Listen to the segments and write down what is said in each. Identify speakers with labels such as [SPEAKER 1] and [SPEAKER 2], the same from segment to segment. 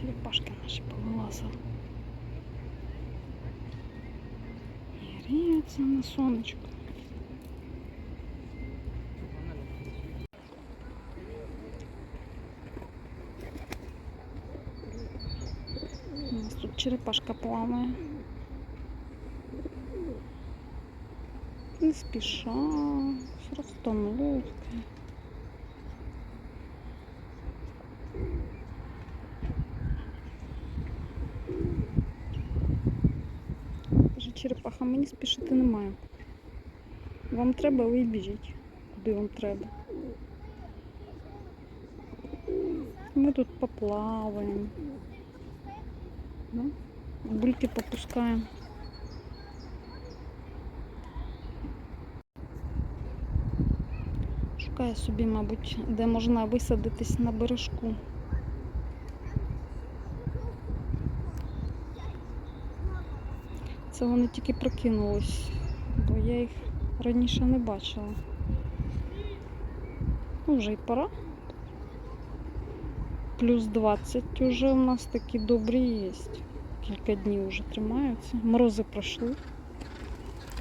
[SPEAKER 1] Черепашки наші повилазили. І гріються на сонечку. У нас тут черепашка плаває. Не спіша, з розстановки. Черепаха, мені спішити немає. Вам треба, ви біжіть, куди вам треба. Ми тут поплаваємо. Ну, бульки попускаємо. Шукає собі, мабуть, де можна висадитись на бережку. Це вони тільки прокинулись, бо я їх раніше не бачила. Ну, вже й пора. Плюс 20 вже у нас такі добрі є. Кілька днів вже тримаються. Морози пройшли.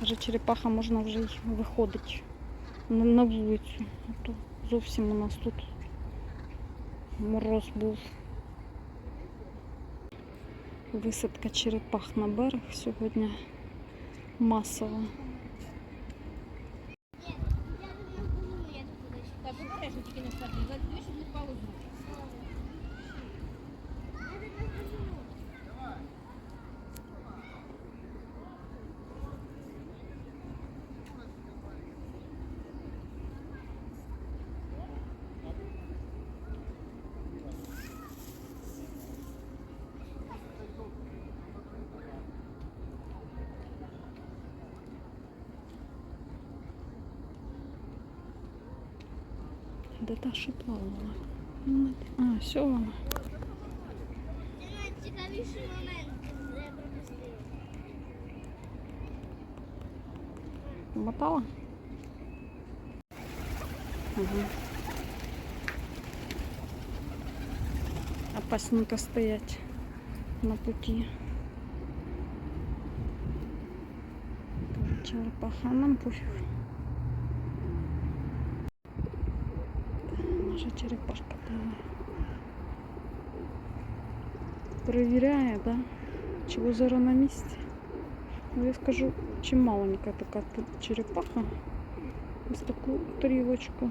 [SPEAKER 1] Каже, черепаха можна вже й виходить на, на вулицю. А то зовсім у нас тут мороз був. Висадка черепах на берег сьогодні масова.
[SPEAKER 2] Так, обережно тільки не. Задуй, щоб не впало з.
[SPEAKER 1] Де та що плавала? Ну, А, все вона.
[SPEAKER 2] Цікавіший момент не пропустив.
[SPEAKER 1] Мотала? Ага. Опасненько стоять на пути. Черепаха, а нам пофіг. Черепашка плаває. Перевіряє, да? Чи озеро на місці. Ну, я скажу, чи маленька така черепаха. Ось таку тарілочку.